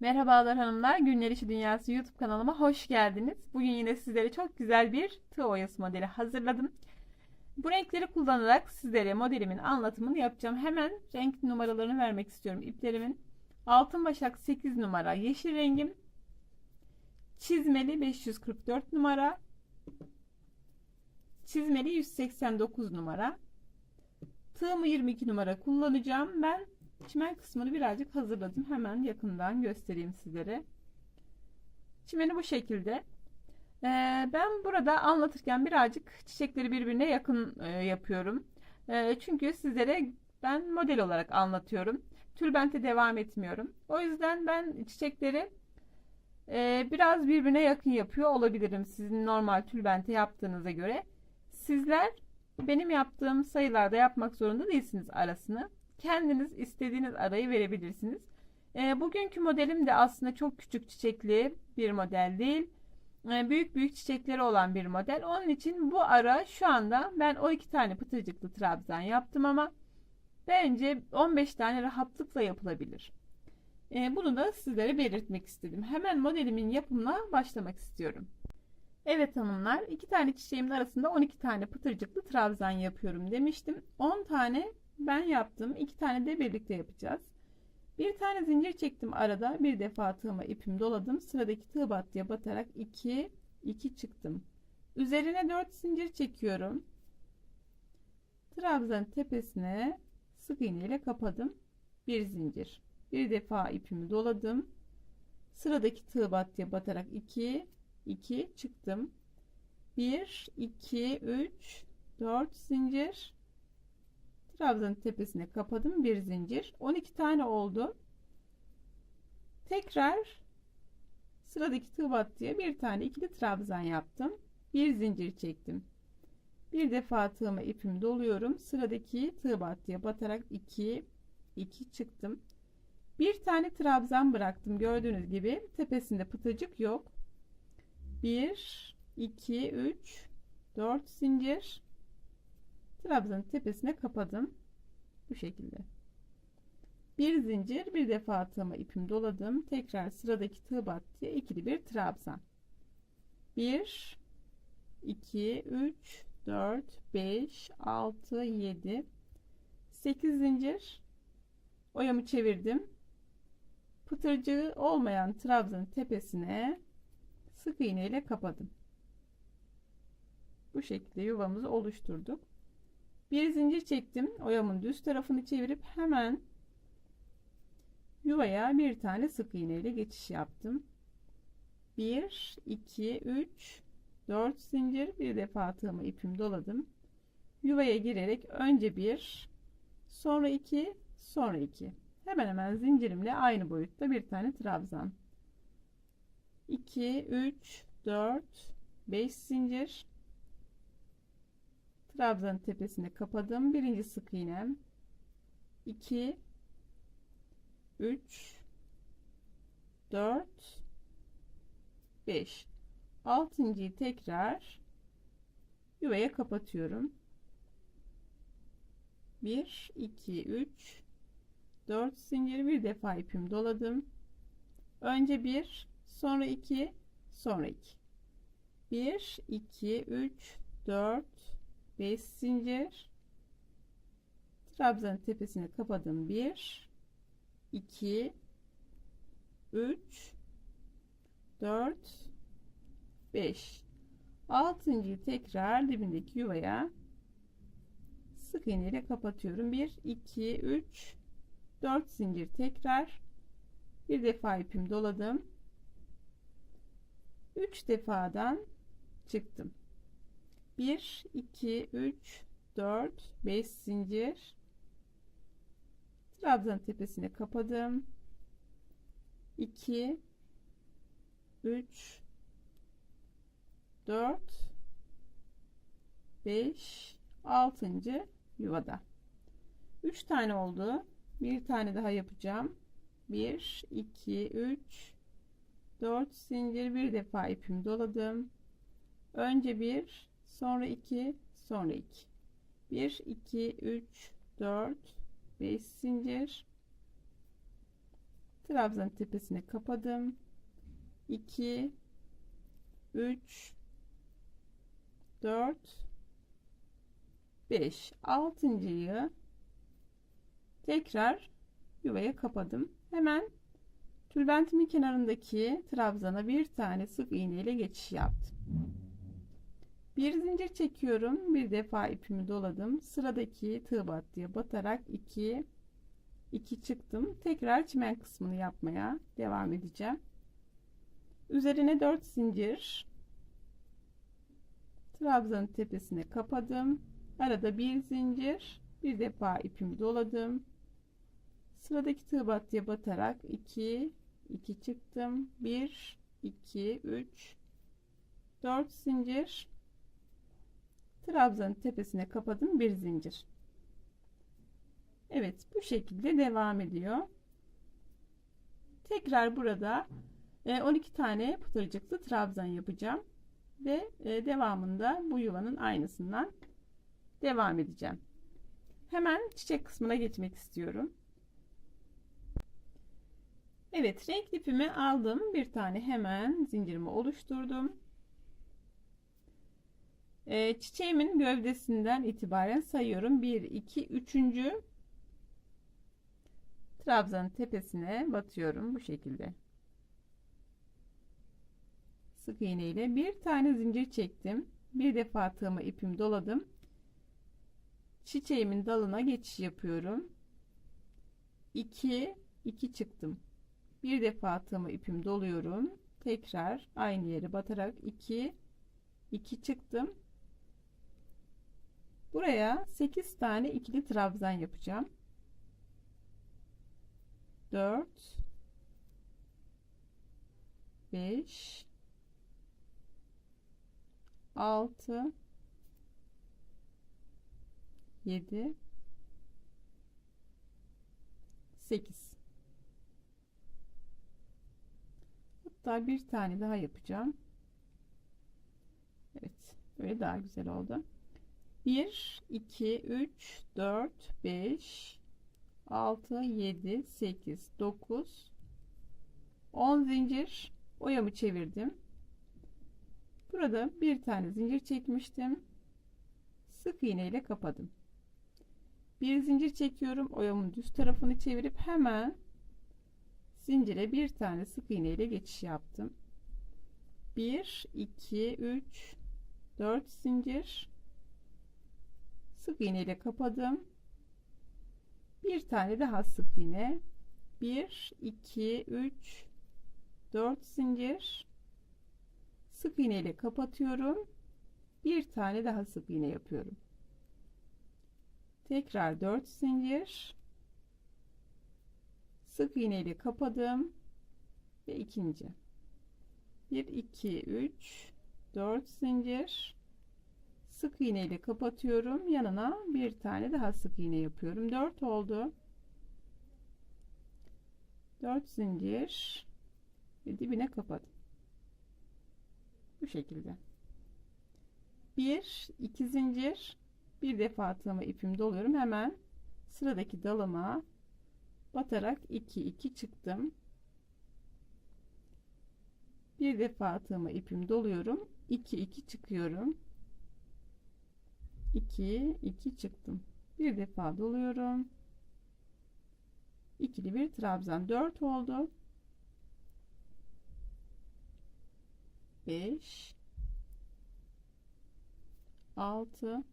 Merhabalar hanımlar, Günler İşi Dünyası YouTube kanalıma hoş geldiniz. Bugün yine sizlere çok güzel bir tığ oyası modeli hazırladım. Bu renkleri kullanarak sizlere modelimin anlatımını yapacağım. Hemen renk numaralarını vermek istiyorum iplerimin. Altın başak 8 numara yeşil rengim. Çizmeli 544 numara. Çizmeli 189 numara. Tığımı 22 numara kullanacağım. Ben çimen kısmını birazcık hazırladım. Hemen yakından göstereyim sizlere. Çimeni bu şekilde. Ee, ben burada anlatırken birazcık çiçekleri birbirine yakın e, yapıyorum. E, çünkü sizlere ben model olarak anlatıyorum. Tülbente devam etmiyorum. O yüzden ben çiçekleri e, biraz birbirine yakın yapıyor olabilirim. Sizin normal tülbente yaptığınıza göre. Sizler benim yaptığım sayılarda yapmak zorunda değilsiniz arasını kendiniz istediğiniz arayı verebilirsiniz. E, bugünkü modelim de aslında çok küçük çiçekli bir model değil. E, büyük büyük çiçekleri olan bir model. Onun için bu ara şu anda ben o iki tane pıtırcıklı trabzan yaptım ama bence 15 tane rahatlıkla yapılabilir. E, bunu da sizlere belirtmek istedim. Hemen modelimin yapımına başlamak istiyorum. Evet hanımlar iki tane çiçeğimin arasında 12 tane pıtırcıklı trabzan yapıyorum demiştim. 10 tane ben yaptım. iki tane de birlikte yapacağız. Bir tane zincir çektim arada. Bir defa tığıma ipimi doladım. Sıradaki tığ battıya batarak 2 2 çıktım. Üzerine 4 zincir çekiyorum. Trabzanın tepesine sık iğne ile kapadım. Bir zincir. Bir defa ipimi doladım. Sıradaki tığ battıya batarak 2 2 çıktım. 1 2 3 4 zincir trabzanın tepesine kapadım bir zincir. 12 tane oldu. Tekrar sıradaki tığ battıya bir tane ikili trabzan yaptım. Bir zincir çektim. Bir defa tığıma ipimi doluyorum. Sıradaki tığ battıya batarak 2 2 çıktım. Bir tane trabzan bıraktım. Gördüğünüz gibi tepesinde pıtacık yok. 1 2 3 4 zincir trabzanın tepesine kapadım. Bu şekilde. Bir zincir bir defa tığıma ipimi doladım. Tekrar sıradaki tığ battıya ikili bir trabzan. 1 2 3 4 5 6 7 8 zincir oyamı çevirdim. Pıtırcığı olmayan trabzanın tepesine sık iğne ile kapadım. Bu şekilde yuvamızı oluşturduk. Bir zincir çektim. Oyamın düz tarafını çevirip hemen yuvaya bir tane sık iğne ile geçiş yaptım. 1 2 3 4 zincir bir defa tığımı ipimi doladım. Yuvaya girerek önce bir sonra iki sonra iki hemen hemen zincirimle aynı boyutta bir tane trabzan 2 3 4 5 zincir trabzanın tepesine kapadım birinci sık iğnem 2 3 4 5 altıncıyı tekrar yuvaya kapatıyorum. 1 2 3 4 zincir bir defa ipim doladım. Önce bir sonra 2 sonra 2 1 2 3 4 5 zincir. Trabzanın tepesini kapadım. 1 2 3 4 5 altıncıyı tekrar dibindeki yuvaya sık iğne ile kapatıyorum. 1 2 3 4 zincir tekrar. Bir defa ipim doladım. 3 defadan çıktım 1 2 3 4 5 zincir. Trabzan tepesine kapadım. 2 3 4 5 6. yuvada. 3 tane oldu. Bir tane daha yapacağım. 1 2 3 4 zincir. Bir defa ipimi doladım. Önce bir sonra 2 sonra 2 1 2 3 4 5 zincir. Trabzanın tepesini kapadım. 2 3 4 5 altıncıyı tekrar yuvaya kapadım. Hemen tülbentimin kenarındaki trabzana bir tane sık iğne ile geçiş yaptım bir zincir çekiyorum. Bir defa ipimi doladım. Sıradaki tığ battıya batarak 2 2 çıktım. Tekrar çimen kısmını yapmaya devam edeceğim. Üzerine 4 zincir trabzanın tepesine kapadım. Arada bir zincir bir defa ipimi doladım. Sıradaki tığ battıya batarak 2 2 çıktım. 1 2 3 4 zincir trabzanın tepesine kapadım bir zincir. Evet bu şekilde devam ediyor. Tekrar burada 12 tane pıtırcıklı trabzan yapacağım ve e, devamında bu yuvanın aynısından devam edeceğim. Hemen çiçek kısmına geçmek istiyorum. Evet renk ipimi aldım. Bir tane hemen zincirimi oluşturdum ee, çiçeğimin gövdesinden itibaren sayıyorum. 1 2 3. trabzanın tepesine batıyorum bu şekilde. Sık iğne ile bir tane zincir çektim. Bir defa tığıma ipimi doladım. Çiçeğimin dalına geçiş yapıyorum. 2 2 çıktım. Bir defa tığımı ipimi doluyorum. Tekrar aynı yere batarak 2 2 çıktım buraya 8 tane ikili trabzan yapacağım. 4 5 6 7 8 hatta bir tane daha yapacağım. Evet böyle daha güzel oldu 1 2 3 4 5 6 7 8 9 10 zincir. Oyamı çevirdim? Burada bir tane zincir çekmiştim. Sık iğne ile kapadım. Bir zincir çekiyorum. Oyamın düz tarafını çevirip hemen zincire bir tane sık iğne ile geçiş yaptım. 1 2 3 4 zincir sık iğne ile kapadım. Bir tane daha sık iğne. 1 2 3 4 zincir. Sık iğne ile kapatıyorum. Bir tane daha sık iğne yapıyorum. Tekrar 4 zincir. Sık iğne ile kapadım. Ve ikinci. 1 2 3 4 zincir sık iğne ile kapatıyorum. Yanına bir tane daha sık iğne yapıyorum. 4 oldu. 4 zincir ve dibine kapadım. Bu şekilde. 1 2 zincir. Bir defa tığıma ipimi doluyorum. Hemen sıradaki dalıma batarak 2 2 çıktım. Bir defa tığıma ipimi doluyorum. 2 2 çıkıyorum 2 2 çıktım. Bir defa doluyorum. İkili bir trabzan. 4 oldu. 5 6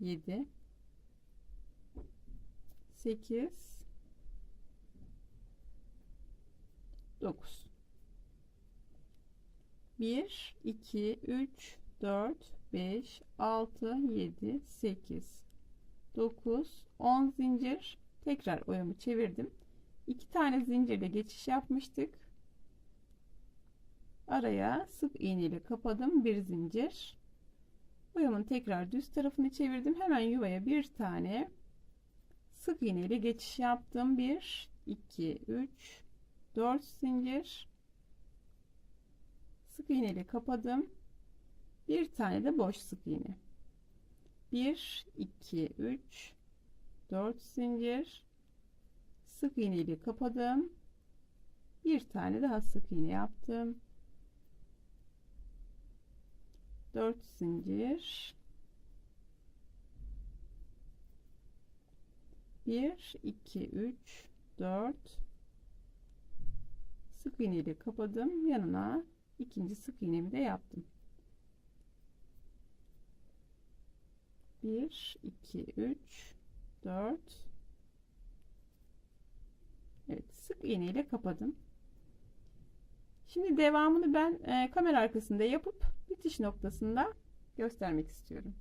7 8 9 1 2 3 4 5 6 7 8 9 10 zincir. Tekrar oyamı çevirdim. 2 tane zincirle geçiş yapmıştık. Araya sık iğne ile kapadım. Bir zincir. Oyamın tekrar düz tarafını çevirdim. Hemen yuvaya bir tane sık iğne ile geçiş yaptım. 1 2 3 4 zincir. Sık iğne ile kapadım bir tane de boş sık iğne 1 2 3 4 zincir. Sık iğne ile kapadım. Bir tane daha sık iğne yaptım. 4 zincir. 1 2 3 4 sık iğne ile kapadım. Yanına ikinci sık iğnemi de yaptım 1 2 3 4 Evet sık iğne ile kapadım. Şimdi devamını ben e, kamera arkasında yapıp bitiş noktasında göstermek istiyorum.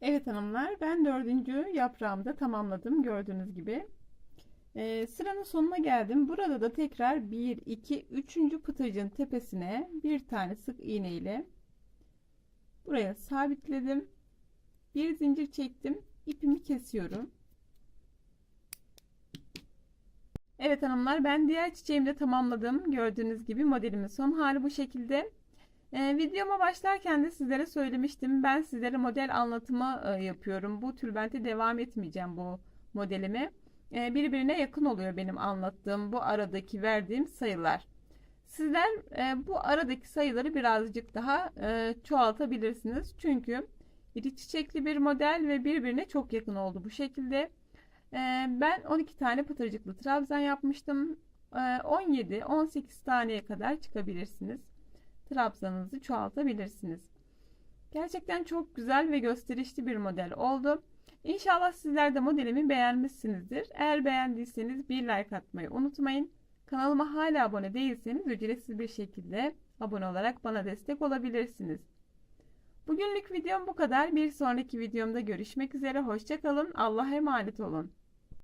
Evet hanımlar ben dördüncü yaprağımda tamamladım gördüğünüz gibi. Ee, sıranın sonuna geldim. Burada da tekrar 1 2 3. pıtırcın tepesine bir tane sık iğne ile buraya sabitledim bir zincir çektim ipimi kesiyorum Evet hanımlar ben diğer çiçeğimi de tamamladım gördüğünüz gibi modelimin son hali bu şekilde ee, videoma başlarken de sizlere söylemiştim. Ben sizlere model anlatımı e, yapıyorum. Bu tülbente devam etmeyeceğim bu modelimi. E, birbirine yakın oluyor benim anlattığım bu aradaki verdiğim sayılar. Sizler e, bu aradaki sayıları birazcık daha e, çoğaltabilirsiniz. Çünkü iri çiçekli bir model ve birbirine çok yakın oldu bu şekilde. E, ben 12 tane pıtırcıklı trabzan yapmıştım. E, 17-18 taneye kadar çıkabilirsiniz trabzanınızı çoğaltabilirsiniz. Gerçekten çok güzel ve gösterişli bir model oldu. İnşallah sizler de modelimi beğenmişsinizdir. Eğer beğendiyseniz bir like atmayı unutmayın. Kanalıma hala abone değilseniz ücretsiz bir şekilde abone olarak bana destek olabilirsiniz. Bugünlük videom bu kadar. Bir sonraki videomda görüşmek üzere. Hoşçakalın. Allah'a emanet olun.